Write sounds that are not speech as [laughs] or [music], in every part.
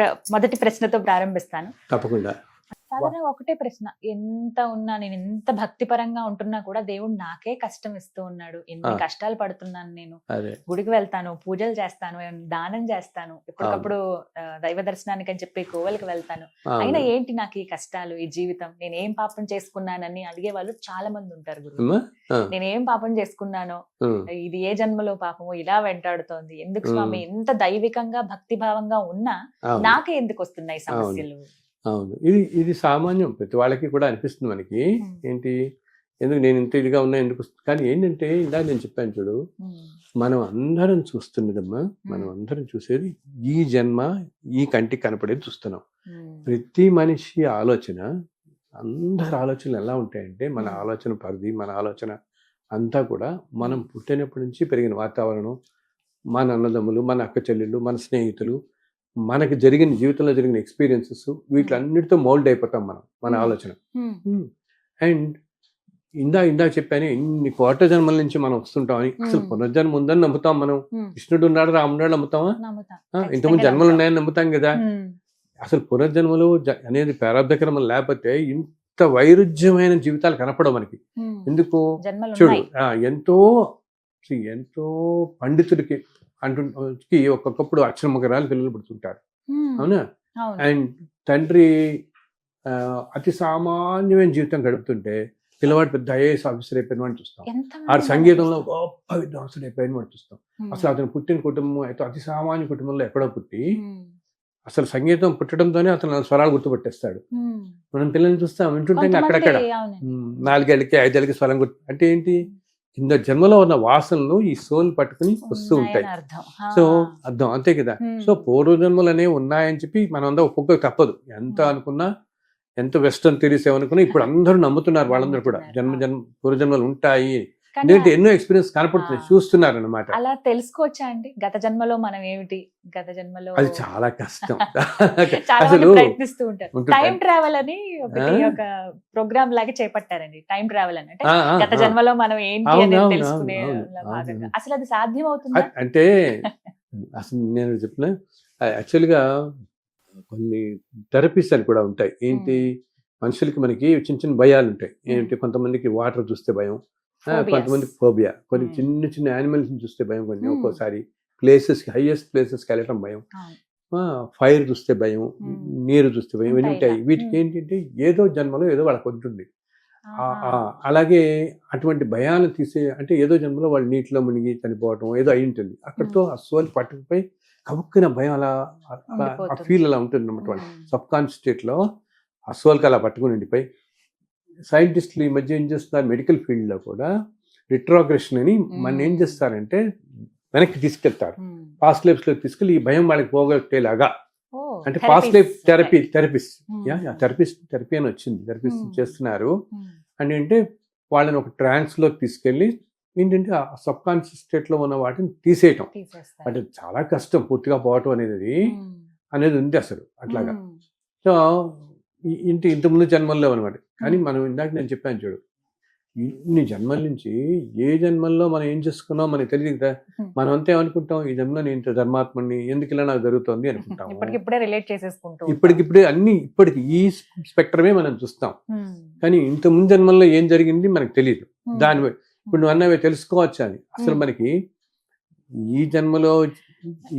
మొదటి ప్రశ్నతో ప్రారంభిస్తాను. తప్పకుండా. సాధారణంగా ఒకటే ప్రశ్న. ఎంత ఉన్నా నేను ఎంత భక్తిపరంగా ఉంటున్నా కూడా దేవుడు నాకే కష్టం ఇస్తూ ఉన్నాడు. ఎన్ని. కష్టాలు పడుతున్నాను నేను. గుడికి వెళ్తాను పూజలు చేస్తాను దానం చేస్తాను ఎప్పటికప్పుడు దైవ దర్శనానికి అని చెప్పి కోవెలకి వెళ్తాను. అయినా ఏంటి నాకు ఈ కష్టాలు ఈ జీవితం? నేను ఏం పాపం చేసుకున్నానని అడిగే వాళ్ళు చాలా మంది ఉంటారు గురు నేను ఏం పాపం చేసుకున్నానో ఇది ఏ జన్మలో పాపము ఇలా వెంటాడుతోంది. ఎందుకు. స్వామి? ఎంత దైవికంగా భక్తి భావంగా ఉన్నా. నాకే ఎందుకు వస్తున్నాయి సమస్యలు? అవును ఇది ఇది సామాన్యం ప్రతి వాళ్ళకి కూడా అనిపిస్తుంది మనకి. ఏంటి ఎందుకు నేను ఇంత ఇదిగా ఉన్నా ఎందుకు? కానీ ఏంటంటే ఇందాక నేను చెప్పాను చూడు. మనం అందరం చూస్తున్నదమ్మా మనం అందరం చూసేది ఈ జన్మ ఈ కంటికి కనపడేది చూస్తున్నాం. ప్రతి మనిషి ఆలోచన అందరి ఆలోచనలు ఎలా ఉంటాయంటే మన. ఆలోచన పరిధి మన ఆలోచన అంతా కూడా మనం పుట్టినప్పటి నుంచి పెరిగిన వాతావరణం మన అన్నదమ్ములు మన అక్క చెల్లెళ్ళు మన స్నేహితులు మనకి జరిగిన జీవితంలో జరిగిన ఎక్స్పీరియన్సెస్ వీటిలన్నిటితో మౌల్డ్ అయిపోతాం మనం మన Hmm. ఆలోచన. అండ్ ఇందా ఇందా చెప్పాను ఇన్ని కోట జన్మల నుంచి మనం వస్తుంటామని అసలు Hmm. పునర్జన్మ ఉందని నమ్ముతాం మనం. కృష్ణుడు ఉన్నాడు రాముడు నమ్ముతామా ఇంతకుముందు జన్మలు. ఉన్నాయని నమ్ముతాం కదా. అసలు పునర్జన్మలు అనేది ప్రారంభక్రమం లేకపోతే ఇంత వైరుధ్యమైన జీవితాలు కనపడవు మనకి. ఎందుకు చూడు ఎంతో ఎంతో పండితుడికి అంటు కి ఒక్కొక్కప్పుడు అక్షర మగరాలు పిల్లలు పుడుతుంటారు. అవునా? అండ్ తండ్రి ఆ, అతి సామాన్యమైన జీవితం గడుపుతుంటే పిల్లవాడు పెద్ద ఐఏఎస్ ఆఫీసర్ అయిపోయిన వాడిని చూస్తాం. ఆడు సంగీతంలో గొప్ప విద్వాంసుడు అయిపోయిన వాడిని చూస్తాం. అసలు అతను పుట్టిన కుటుంబం అయితే అతి సామాన్య కుటుంబంలో ఎక్కడో పుట్టి. అసలు సంగీతం పుట్టడంతోనే అతను స్వరాలు గుర్తుపట్టేస్తాడు. మనం పిల్లల్ని చూస్తాం వింటుంటే అక్కడక్కడ. నాలుగేళ్ళకి ఐదేళ్ళకి స్వరం గుర్తు అంటే ఏంటి? కింద జన్మలో ఉన్న వాసనలు ఈ సోల్ పట్టుకుని వస్తూ ఉంటాయి. సో అర్థం అంతే కదా. సో పూర్వజన్మలు అనేవి ఉన్నాయని చెప్పి మనం అందరూ ఒక్కొక్క తప్పదు ఎంత. అనుకున్నా ఎంత వెస్టర్న్ థిరీస్ ఏమనుకున్నా ఇప్పుడు అందరూ నమ్ముతున్నారు వాళ్ళందరూ కూడా జన్మ. జన్మ పూర్వజన్మలు ఉంటాయి ఎందుకంటే ఎన్నో ఎక్స్పీరియన్స్ కనపడుతున్నాయి ఆ. చూస్తున్నారు అనమాట అలా తెలుసుకోవచ్చా అండి? గత జన్మలో మనం ఏమిటి? గత జన్మలో అది చాలా కష్టం. [laughs] అసలు ప్రయత్నిస్తూ ఉంటారు. టైం ట్రావెల్ అని ఒకటి? ఒక ప్రోగ్రామ్ లాగా చేపట్టారండి. టైం ట్రావెల్ అని. అంటే గత. జన్మలో మనం ఏంటి అనేది అవును, తెలుసుకునే. అసలు అది సాధ్యం అవుతుందా అంటే [laughs] అసలు నేను చెప్పిన యాక్చువల్గా కొన్ని థెరపీస్ అని కూడా ఉంటాయి. ఏంటి? మనుషులకి మనకి చిన్న చిన్న భయాలు ఉంటాయి ఏంటి? కొంతమందికి వాటర్ చూస్తే భయం. కొంతమంది ఫోబియా కొన్ని Hmm. చిన్న చిన్న యానిమల్స్ చూస్తే భయం కొన్ని Hmm. ఒక్కోసారి ప్లేసెస్ హైయెస్ట్ ప్లేసెస్కి వెళ్ళటం భయం. ఫైర్ చూస్తే భయం Hmm. నీరు చూస్తే భయం ఇవన్నీ ఉంటాయి. వీటికి. ఏంటంటే ఏదో జన్మలో ఏదో వాళ్ళకి ఉంటుంది అలాగే అటువంటి భయాలను తీసే అంటే ఏదో జన్మలో వాళ్ళు నీటిలో మునిగి చనిపోవటం ఏదో అయి ఉంటుంది అక్కడితో ఆ సోల్ పట్టుకుపోయి కవుక్కున భయం అలా అలా ఆ. ఫీల్ అలా ఉంటుంది అనమాట వాళ్ళు. సబ్ కాన్షియస్ స్టేట్లో ఆ సోల్కి అలా పట్టుకుని ఉండిపోయి సైంటిస్టులు ఈ మధ్య ఏం చేస్తున్నారు మెడికల్ ఫీల్డ్లో కూడా రిట్రోగ్రెషన్ అని మన ఏం. చేస్తారంటే వెనక్కి తీసుకెళ్తారు. పాస్ట్ లైఫ్స్లో తీసుకెళ్ళి ఈ భయం వాళ్ళకి పోగొట్టేలాగా అంటే past life therapy. Therapist. Yeah therapist therapy అని వచ్చింది థెరపిస్ట్. చేస్తున్నారు. అని అంటే వాళ్ళని ఒక ట్రాన్స్లోకి తీసుకెళ్ళి ఏంటంటే ఆ సబ్ కాన్షియస్ స్టేట్లో ఉన్న వాటిని తీసేయటం. అంటే చాలా కష్టం పూర్తిగా పోవటం అనేది. అనేది ఉంది అసలు అట్లాగా. సో ఇంటి ఇంతకుముందు జన్మల్లో అనమాట కానీ. మనం ఇందాక నేను చెప్పాను చూడు ఇన్ని జన్మల నుంచి ఏ జన్మల్లో మనం ఏం చేసుకున్నాం మనకి తెలియదు కదా. మనం అంతా ఏమనుకుంటాం ఈ జన్మలో నేను ఇంత ధర్మాత్మని ఎందుకు ఇలా నాకు జరుగుతుంది అనుకుంటాం ఇప్పటికిప్పుడే రిలేట్ చేసేసుకుంటూ. ఇప్పటికిప్పుడే అన్ని ఇప్పటికి ఈ స్పెక్ట్రమే మనం చూస్తాం. కానీ ఇంత ముందు జన్మల్లో ఏం జరిగింది మనకు తెలియదు. దాని ఇప్పుడు నువ్వు అన్నవి తెలుసుకోవచ్చు అని అసలు. మనకి ఈ జన్మలో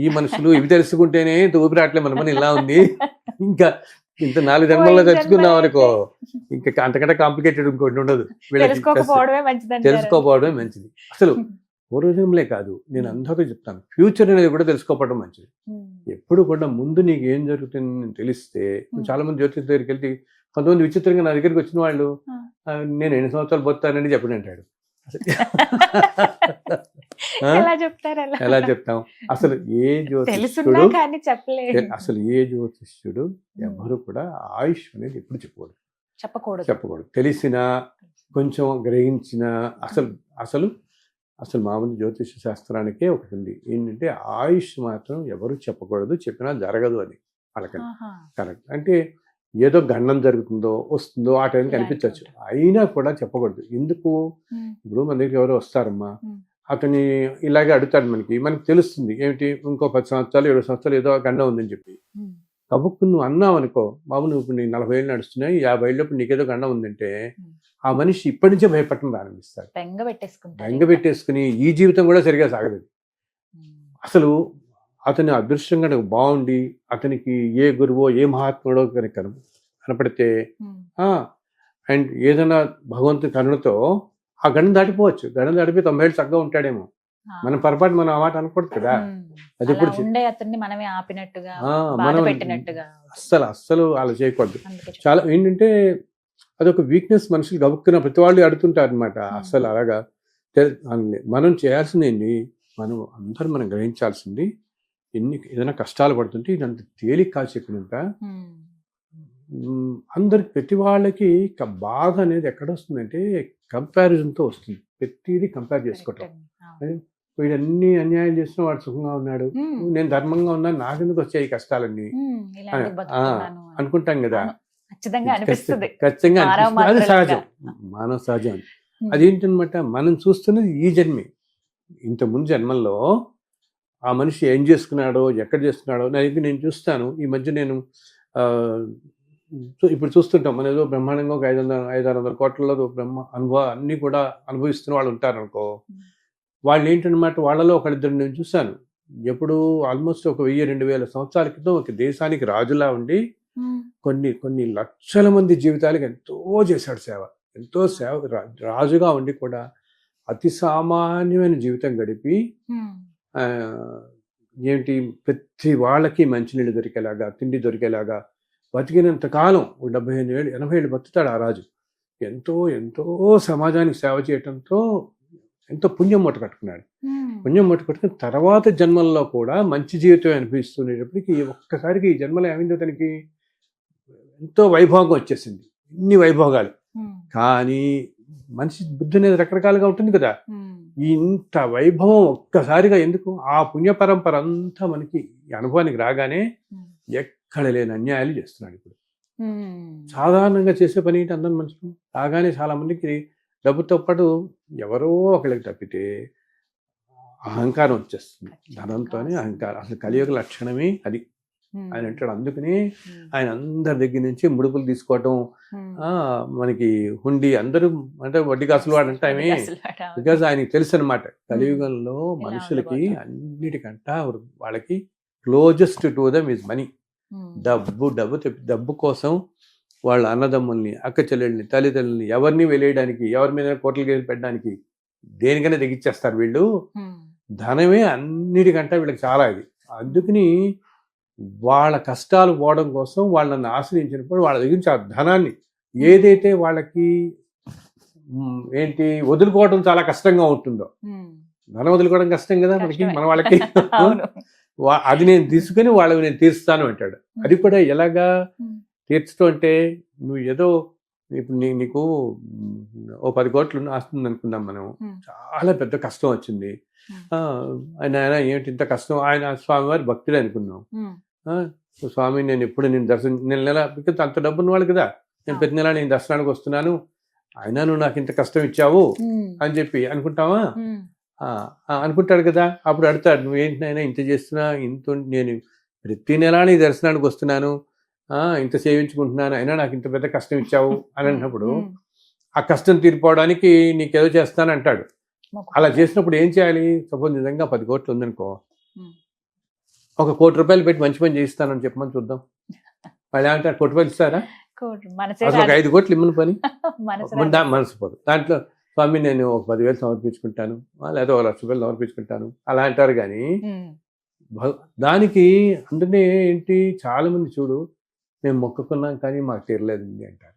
ఈ మనుషులు ఇవి తెలుసుకుంటేనే ఊపిరాట్లే మన పని ఇలా ఉంది [laughs] ఇంకా ఇంత నాలుగు జన్మల్లో తెచ్చుకున్నాం అనుకో. ఇంకా అంతకంటే కాంప్లికేటెడ్ ఇంకోటి ఉండదు. తెలుసుకోకపోవడమే తెలుసుకోపోవడమే మంచిది. అసలు పూర్వజన్మలే కాదు. నేను అందరితో చెప్తాను. ఫ్యూచర్ అనేది కూడా తెలుసుకోవడం మంచిది. ఎప్పుడు కూడా ముందు నీకు ఏం జరుగుతుంది తెలిస్తే Hmm. చాలా మంది జ్యోతిష్ దగ్గరికి వెళ్తే కొంతమంది విచిత్రంగా నా దగ్గరికి వచ్చిన వాళ్ళు Hmm. "ఆ, నేను ఎన్ని సంవత్సరాలు పోతానని చెప్పండి అంటాడు? [laughs] [laughs] ఎలా చెప్తారు ఎలా చెప్తాం? అసలు ఏ జ్యోతిష్యుడు అసలు ఏ జ్యోతిష్యుడు ఎవరు కూడా ఆయుష్ అనేది ఎప్పుడు చెప్పకూడదు. చెప్పకూడదు. చెప్పకూడదు. తెలిసిన కొంచెం గ్రహించిన అసలు అసలు అసలు మామూలు జ్యోతిష శాస్త్రానికే ఒకటి ఉంది. ఏంటంటే ఆయుష్ మాత్రం ఎవరు చెప్పకూడదు చెప్పినా జరగదు అని ఆహా. కరెక్ట్. అంటే ఏదో గండం జరుగుతుందో వస్తుందో ఆ టైంకి అనిపించవచ్చు. అయినా కూడా చెప్పకూడదు. ఎందుకు. ఇప్పుడు మన దగ్గర ఎవరో వస్తారమ్మా. మ్మ్. అతని ఇలాగే అడుగుతాడు మనకి మనకి తెలుస్తుంది ఏమిటి ఇంకో పది సంవత్సరాలు ఏడు సంవత్సరాలు ఏదో గండం ఉందని చెప్పి. కబుక్కు నువ్వు అన్నావు అనుకో బాబు నువ్వు ఇప్పుడు నలభై ఏళ్ళు నడుస్తున్నాయి యాభై ఏళ్ళప్పుడు నీకేదో గండం ఉందంటే. ఆ మనిషి ఇప్పటి నుంచే భయపడటం ప్రారంభిస్తాడు బెంగ పెట్టేసుకుని ఈ జీవితం కూడా సరిగా సాగదు ఉమ్. అసలు అతని అదృష్టం కనుక బాగుండి అతనికి ఏ గురువో ఏ మహాత్ముడో కనుక కన- కనపడితే. అండ్ ఏదైనా భగవంతుని కరుణతో ఆ గండం దాటిపోవచ్చు గండం దాటిపోయి తొంభై ఏళ్ళు చక్కగా ఉంటాడేమో. మన పొరపాటు మనం ఆ మాట అనకూడదు కదా. అది మనమే ఆపినట్టుగా పెట్టినట్టుగా అస్సలు అస్సలు అలా చేయకూడదు చాలా ఏంటంటే అదొక వీక్నెస్ మనుషులు గబుక్కున ప్రతి వాళ్ళు అడుగుతుంటారు అనమాట అస్సలు అలాగా. మనం చేయాల్సింది ఏంటి మనం అందరూ మనం గ్రహించాల్సింది ఎన్ని ఏదైనా కష్టాలు పడుతుంటే ఇదంత తేలిక. మ్, అందరికి ప్రతి వాళ్ళకి బాధ అనేది ఎక్కడ వస్తుందంటే కంపారిజన్తో వస్తుంది ప్రతిదీ కంపేర్ చేసుకోవటం. వీడన్ని అన్యాయం చేసిన వాడు సుఖంగా ఉన్నాడు. నేను ధర్మంగా ఉన్నాను నాకెందుకు వచ్చాయి కష్టాలన్నీ. అనుకుంటాం కదా. ఖచ్చితంగా. అది. సహజం మానవ సహజం. అదేంటనమాట మనం చూస్తున్నది ఈ జన్మే ఇంత ముందు జన్మల్లో ఆ మనిషి ఏం చేసుకున్నాడో ఎక్కడ చేసుకున్నాడో నేను నేను చూస్తాను ఈ మధ్య నేను చూ- ఇప్పుడు చూస్తుంటాం మన ఏదో బ్రహ్మాండంగా ఒక ఐదు వందల ఐదు ఆరు వందల కోట్లలో బ్రహ్మ అనుభవ అన్ని కూడా అనుభవిస్తున్న వాళ్ళు ఉంటారు అనుకో వాళ్ళు ఏంటనమాట వాళ్ళలో ఒకరిద్దరు నేను చూశాను. ఎప్పుడు ఆల్మోస్ట్ ఒక వెయ్యి రెండు వేల సంవత్సరాల క్రితం ఒక దేశానికి రాజులా ఉండి. కొన్ని కొన్ని లక్షల మంది జీవితాలకు ఎంతో చేశాడు సేవ. ఎంతో సేవ రా- రాజుగా ఉండి కూడా అతి సామాన్యమైన జీవితం గడిపి ఏంటి ప్రతి వాళ్ళకి మంచినీళ్ళు దొరికేలాగా తిండి దొరికేలాగా బతికినంత కాలం డెబ్బై ఎనిమిది ఏళ్ళు ఎనభై ఏళ్ళు బతుకుతాడు ఆ రాజు. ఎంతో ఎంతో సమాజానికి సేవ చేయటంతో ఎంతో పుణ్యం మూట కట్టుకున్నాడు. పుణ్యం మూట కట్టుకుని తర్వాత జన్మల్లో కూడా మంచి జీవితం అనిపిస్తున్నప్పటికీ ఒక్కసారికి ఈ జన్మలో ఏమైందో తనకి ఎంతో వైభోగం వచ్చేసింది. ఇన్ని వైభోగాలు. కానీ మనిషి బుద్ధి అనేది రకరకాలుగా ఉంటుంది కదా. ఇంత వైభవం ఒక్కసారిగా ఎందుకు? ఆ పుణ్య పరంపర అంతా మనకి ఈ అనుభవానికి రాగానే ఉమ్. ఎక్కడ లేని అన్యాయాలు చేస్తున్నాడు ఇప్పుడు. సాధారణంగా చేసే పని ఏంటి అందరం మనుషులు రాగానే చాలా మందికి డబ్బుతో పాటు ఎవరో ఒకళ్ళకి తప్పితే అహంకారం వచ్చేస్తుంది ధనంతోనే అహంకారం అసలు కలియుగ లక్షణమే అది. ఆయన అంటాడు అందుకని. ఆయన అందరి దగ్గర నుంచి ముడుపులు తీసుకోవటం మనకి హుండి అందరూ అంటే వడ్డీ కాసులు వాడు అంటామే అసలు వాడు అవును. బికాజ్ ఆయనకి తెలుసు అనమాట కలియుగంలో మనుషులకి. అన్నిటికంట వాళ్ళకి closest to them is money. డబ్బు డబ్బు డబ్బు కోసం వాళ్ళ అన్నదమ్ముల్ని అక్క చెల్లెళ్ళని తల్లిదండ్రుల్ని ఎవరిని వెలేయడానికి ఎవరి మీద కోట్ల కేసు పెట్టడానికి దేనికైనా తెగిచ్చేస్తారు వీళ్ళు. ధనమే అన్నిటికంటే వీళ్ళకి చాలా ఇది అందుకని వాళ్ళ కష్టాలు పోవడం కోసం వాళ్ళని ఆశ్రయించినప్పుడు వాళ్ళ దగ్గర నుంచి ఆ ధనాన్ని ఏదైతే వాళ్ళకి ఏంటి వదులుకోవడం చాలా కష్టంగా ఉంటుందో. ధనం వదులుకోవడం కష్టం కదా మనకి. మన వాళ్ళకి [laughs] అది నేను తీసుకుని వాళ్ళవి నేను తీరుస్తాను అంటాడు. అది కూడా ఎలాగా. తీర్చడం అంటే నువ్వు ఏదో ఇప్పుడు నీ నీకు ఓ పది కోట్లు వస్తుంది అనుకుందాం మనం. చాలా పెద్ద కష్టం వచ్చింది. ఆయన ఆయన ఏమిటి ఇంత కష్టం? ఆయన స్వామివారి భక్తుడే అనుకున్నాం. స్వామి నేను ఎప్పుడు నేను దర్శనం నెల నెల అంత డబ్బు ఉన్నవాళ్ళు కదా. నేను ప్రతి నెల నేను దర్శనానికి వస్తున్నాను. అయినా నువ్వు నాకు ఇంత కష్టం ఇచ్చావు. అని చెప్పి అనుకుంటావా? అనుకుంటాడు కదా. అప్పుడు అడుగుతాడు నువ్వేంటి నాయనా ఇంత చేస్తున్నా? ఇంత నేను ప్రతి నెల నీ దర్శనానికి వస్తున్నాను. ఆ, ఇంత సేవించుకుంటున్నాను. అయినా నాకు ఇంత పెద్ద కష్టం ఇచ్చావు అని అన్నప్పుడు. ఆ కష్టం తీరిపోవడానికి నీకేదో చేస్తాను అంటాడు. అలా చేసినప్పుడు ఏం చేయాలి? సపోజ్ నిజంగా పది కోట్లు ఉందనుకో. ఒక కోటి రూపాయలు పెట్టి మంచి పని చేయిస్తానని చెప్పమని చూద్దాం. వాళ్ళు ఏమంటారు కోటి రూపాయలు ఇస్తారా? అసలు ఒక. ఐదు కోట్లు ఇమ్మని పని? [laughs] మనసు పోదు. దాంట్లో స్వామి నేను ఒక పదివేలు సమర్పించుకుంటాను లేదా ఒక లక్ష రూపాయలు సమర్పించుకుంటాను అలా అంటారు కానీ దానికి అందునే ఏంటి చాలా మంది చూడు మేము మొక్కుకున్నాం కానీ మాకు తీరలేదండి అంటారు.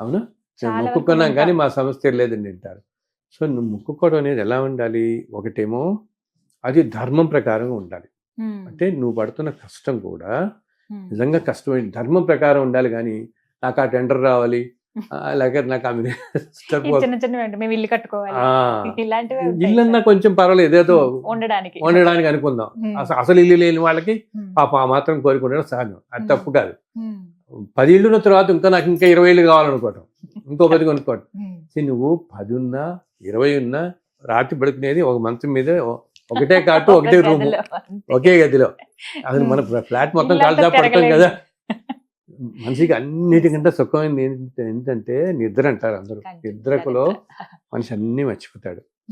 అవునా మేము మొక్కుకున్నాం కానీ. మా సమస్య తీరలేదండి అంటారు సో నువ్వు మొక్కుకోవడం అనేది ఎలా ఉండాలి ఒకటేమో అది ధర్మం ప్రకారం ఉండాలి. అంటే నువ్వు పడుతున్న కష్టం కూడా. నిజంగా కష్టమైన ధర్మం ప్రకారం ఉండాలి కానీ నాకు ఆ టెండర్ రావాలి లేకపోతే నాకు ఆమె చిన్న చిన్న మేము ఇల్లు కట్టుకోవాలి ఇలాంటివి ఇల్లన్నా సార్. కొంచెం పర్వాలేదు ఏదో ఉండడానికి ఉండడానికి అనుకుందాం అసలు ఇల్లు లేని వాళ్ళకి. పాప ఆ మాత్రం కోరుకుంటే సహజం అది. తప్పు కాదు. పది ఇళ్ళున్న తర్వాత ఇంకా నాకు ఇంకా ఇరవై ఇళ్ళు కావాలనుకోవటం ఇంకో పది కొనుక్కోవటం. See, నువ్వు పది ఉన్నా ఇరవై ఉన్నా రాత్రి పడుకునేది ఒక మంచం మీద ఒకటే కాటు [laughs] ఒక ఒకటే రూమ్. ఒకే గదిలో అసలు మన ఫ్లాట్ మొత్తం కాల్చా పడతాం. కదా మనిషికి అన్నిటికంటే సుఖమైంది ఏంటంటే ఏంటంటే నిద్ర అంటారు అందరూ నిద్రకులో నిద్ర. మనిషి అన్ని మర్చిపోతాడు